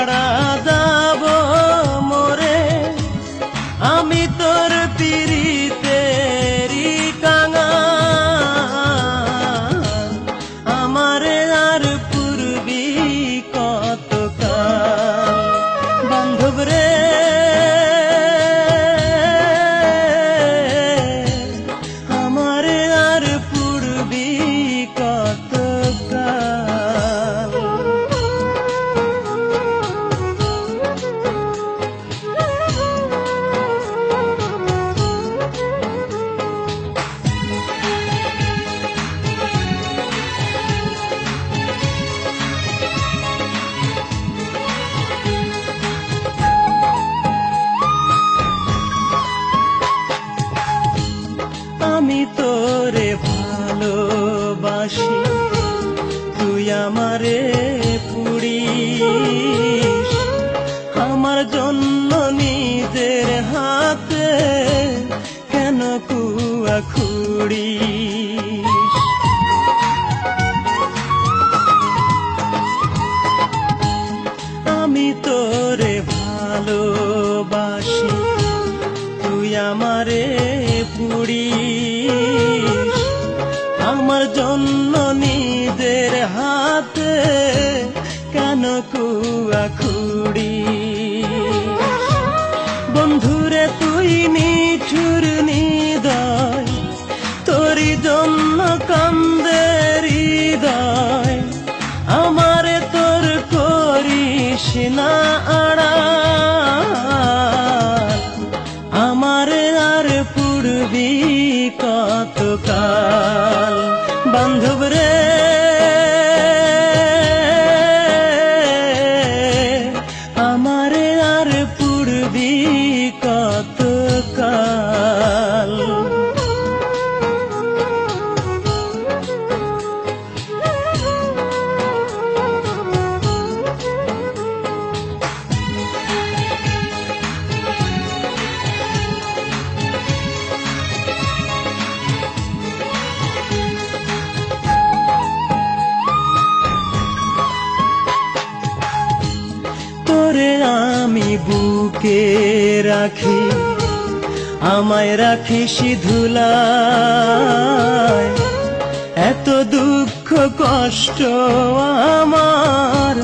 ছাড়া যাব মোরে। আমি তোর পিরিতেরি কাঙা আমারে আমারে পুড়িস। আমার জন্য নিজের হাতে কেন কুয়া খুড়িস? আমি তোরে ভালোবাসি, তুই আমারে পুড়িস। আমার জন্য হাতে কেন কুয়া খুড়ি? বন্ধুরে, তুই নিঠুর নিদয়, তোরি জন্য কান্দে হৃদয়। আমারে তোর করিস না আড়াল আমারে আর পূর্বী কতকাল। বান্ধব রে বুকে রাখি, আমায় রাখিস ধুলায়। এত দুঃখ, কষ্ট আমার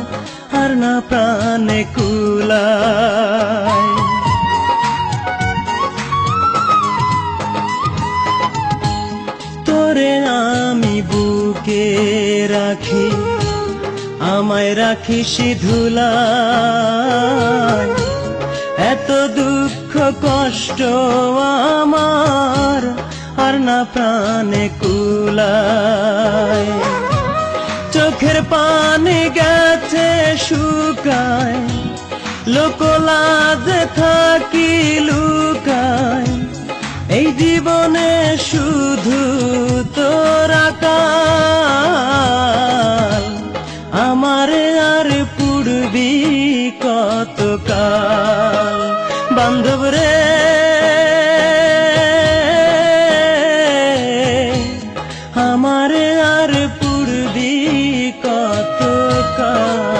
আর না প্রাণে কুলায়। তোরে আমি বুকে রাখি আমায় রাখিস ধুলায় এত দুঃখ, কষ্ট আমার, আর না প্রাণে কুলায়। চোখের পানি গেছে শুকায়, লোকলাজ থাকি লুকায়। এই জীবনে শুধু তোরা কাল কতকাল? বান্ধব রে আমার আর পূর্বী কতকাল?